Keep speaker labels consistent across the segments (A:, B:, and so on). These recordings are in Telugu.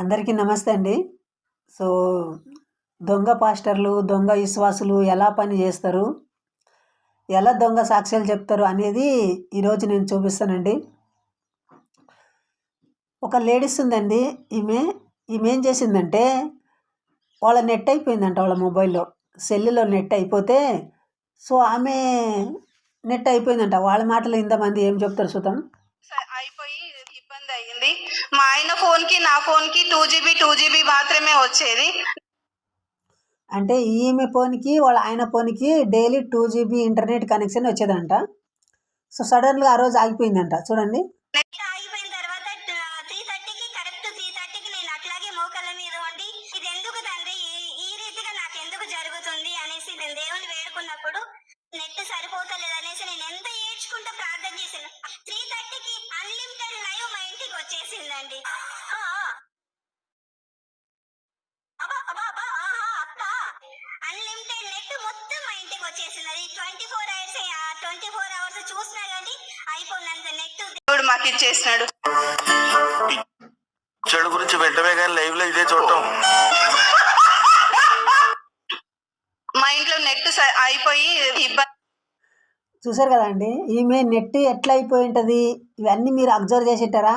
A: అందరికీ నమస్తే అండి. సో దొంగ పాస్టర్లు దొంగ విశ్వాసులు ఎలా పని చేస్తారు? ఎలా దొంగ సాక్ష్యాలు చెప్తారు అనేది ఈరోజు నేను చూపిస్తానండి. ఒక లేడీస్ ఉందండి. ఈమె ఈమె ఏం చేసిందంటే వాళ్ళ నెట్ అయిపోయిందంట వాళ్ళ మొబైల్లో. సెల్లులో నెట్ అయిపోతే సో ఆమె నెట్ అయిపోయిందంట. వాళ్ళ మాటలు ఇంతమంది ఏం చెప్తారు
B: సుతం అయ్యింది మా ఆయన ఫోన్కి నా ఫోన్కి టూ జీబీ టూ జీబీ మాత్రమే వచ్చేది.
A: అంటే ఈమె ఫోన్కి వాళ్ళ ఆయన ఫోన్కి daily two GB internet connection వచ్చేదంట. So సడన్గా ఆ రోజు ఆగిపోయిందంట. చూడండి.
C: ఆగిపోయిన తర్వాత త్రీ థర్టీకి కరెక్ట్ త్రీ థర్టీకి నేను అట్లాగే మోకాళ్ళ మీద ఉండి ఇది ఎందుకు తండ్రి? ఈ- ఈ రీతిగా నాకు ఎందుకు జరుగుతుంది? అనేసి నేను దేవుని వేడుకున్నప్పుడు అన్లిమిటెడ్ నెట్ మొత్తం మా ఇంటికి వచ్చేసింది అది twenty four hours twenty four hours చూసినా కానీ అయిపోయినంత నెట్
B: దేవుడు మాకు ఇచ్చేసినాడు.
D: చెడు గురించి వెంటనే కానీ లైవ్లో ఇదే చూడటం.
B: మా ఇంట్లో నెట్ స- అయిపోయి ఇబ్బంది
A: చూసారు కదండి ఈమె నెట్ ఎట్లా అయిపోయి ఉంటుంది ఇవన్నీ మీరు అబ్జర్వ్ చేసేటారా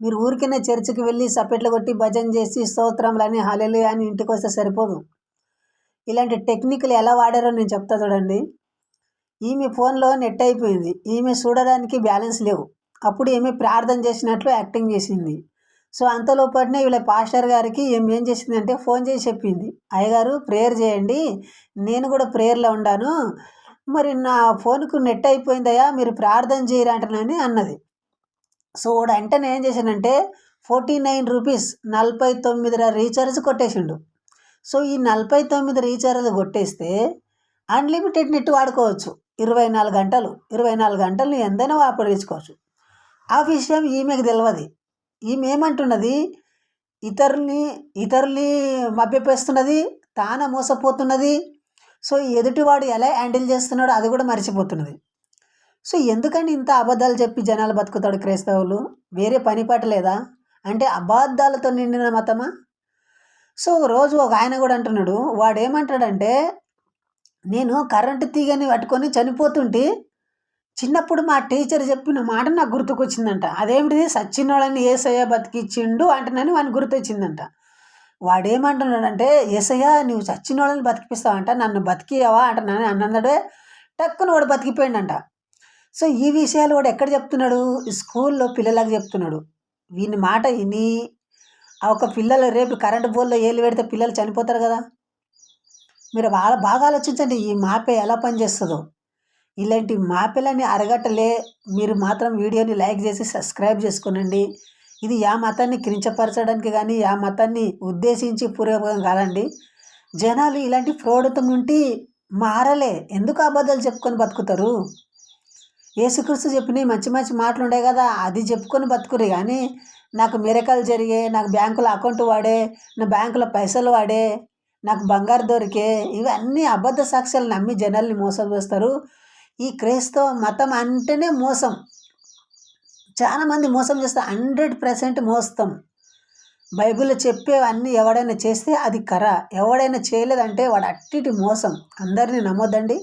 A: మీరు ఊరికనే చర్చికి వెళ్ళి సపెట్లు కొట్టి భజన చేసి స్తోత్రములని హలెలు అని ఇంటికి వస్తే సరిపోదు. ఇలాంటి టెక్నిక్లు ఎలా వాడారో నేను చెప్తా చూడండి. ఈమె ఫోన్లో నెట్ అయిపోయింది. ఈమె చూడడానికి బ్యాలెన్స్ లేవు. అప్పుడు ఈమె ప్రార్థన చేసినట్లు యాక్టింగ్ చేసింది. సో అంతలోపటినే వీళ్ళ పాస్టర్ గారికి ఏం ఏం చేసిందంటే ఫోన్ చేసి చెప్పింది. అయ్యగారు ప్రేయర్ చేయండి. నేను కూడా ప్రేయర్లో ఉన్నాను మరి నా ఫోన్కు నెట్ అయిపోయిందయ్యా మీరు ప్రార్థన చేయరంటనని అన్నది. సో వాడు వెంటనే ఏం చేశానంటే ఫోర్టీ నైన్ రూపీస్ నలభై తొమ్మిది రీఛార్జ్ కొట్టేసిండు. సో ఈ నలభై తొమ్మిది రీఛార్జ్ కొట్టేస్తే అన్లిమిటెడ్ నెట్ వాడుకోవచ్చు. ఇరవై నాలుగు గంటలు. ఇరవై నాలుగు గంటలు ఎంతైనా వాపడించుకోవచ్చు ఆ విషయం ఈమెకు తెలియదు ఈమె ఏమంటున్నది? ఇతరుల్ని ఇతరుల్ని మభ్యపేస్తున్నది తాన మోసపోతున్నది. సో ఎదుటివాడు ఎలా హ్యాండిల్ చేస్తున్నాడో అది కూడా మర్చిపోతున్నది. సో ఎందుకని ఇంత అబద్ధాలు చెప్పి జనాలు బతుకుతాడు క్రైస్తవులు? వేరే పని పట్టలేదా లేదా? అంటే అబద్ధాలతో నిండిన మతమా? సో ఒక రోజు ఒక ఆయన కూడా అంటున్నాడు వాడు ఏమంటాడంటే నేను కరెంటు తీగని పట్టుకొని చనిపోతుంటే చిన్నప్పుడు మా టీచర్ చెప్పిన మాట నాకు గుర్తుకొచ్చిందంట. అదేమిటిది? సచ్చినోళ్ళని ఏసయ్య బతికిచ్చిండు అంటున్నాను వాడిని గుర్తొచ్చిందంట. వాడేమంటున్నాడంటే ఏసయ్య నువ్వు చచ్చినోళ్ళని బతికిపిస్తావంట నన్ను బతికియవా అంటున్నాను అన్నడే టక్కున వాడు బతికిపోయిండంట. సో ఈ విషయాలు వాడు ఎక్కడ చెప్తున్నాడు? స్కూల్లో పిల్లలకు చెప్తున్నాడు. వీని మాట విని ఆ ఒక పిల్లలు రేపు కరెంటు పోల్లో ఏళ్ళు పెడితే పిల్లలు చనిపోతారు కదా. మీరు బాగా బాగా ఆలోచించండి ఈ మాపే ఎలా పనిచేస్తుందో. ఇలాంటి మాపెలని అరగట్టలే మీరు మాత్రం వీడియోని లైక్ చేసి సబ్స్క్రైబ్ చేసుకోనండి. ఇది యా మతాన్ని కించపరచడానికి కానీ యా మతాన్ని ఉద్దేశించి పూర్వకం కాదండి. జనాలు ఇలాంటి ప్రౌఢత్వం నుండి మారలే ఎందుకు అబద్ధాలు చెప్పుకొని బతుకుతారు? యేసుక్రీస్తు చెప్పిన మంచి మంచి మాటలు ఉండే కదా అది చెప్పుకొని బతుకురు కానీ నాకు మిరకలు జరిగే నాకు బ్యాంకులో అకౌంట్ వాడే నా బ్యాంకులో పైసలు వాడే నాకు బంగారు దొరికే ఇవన్నీ అబద్ధ సాక్ష్యాలు నమ్మి జనాల్ని మోసం చేస్తారు. ఈ క్రైస్తవ మతం అంటేనే మోసం. చాలామంది మోసం చేస్తారు హండ్రెడ్ పర్సెంట్ మోస్తాం బైబిల్ చెప్పేవన్నీ ఎవడైనా చేస్తే అది కర. ఎవడైనా చేయలేదంటే వాడు అట్టిటి మోసం. అందరినీ నమ్మొద్దండి.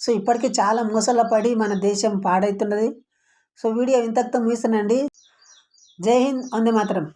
A: సో ఇప్పటికీ చాలా మోసాల పడి మన దేశం పాడవుతున్నది సో వీడియో ఇంతకుతో ముగిస్తానండి જય હિન્દ વંદે માતરમ.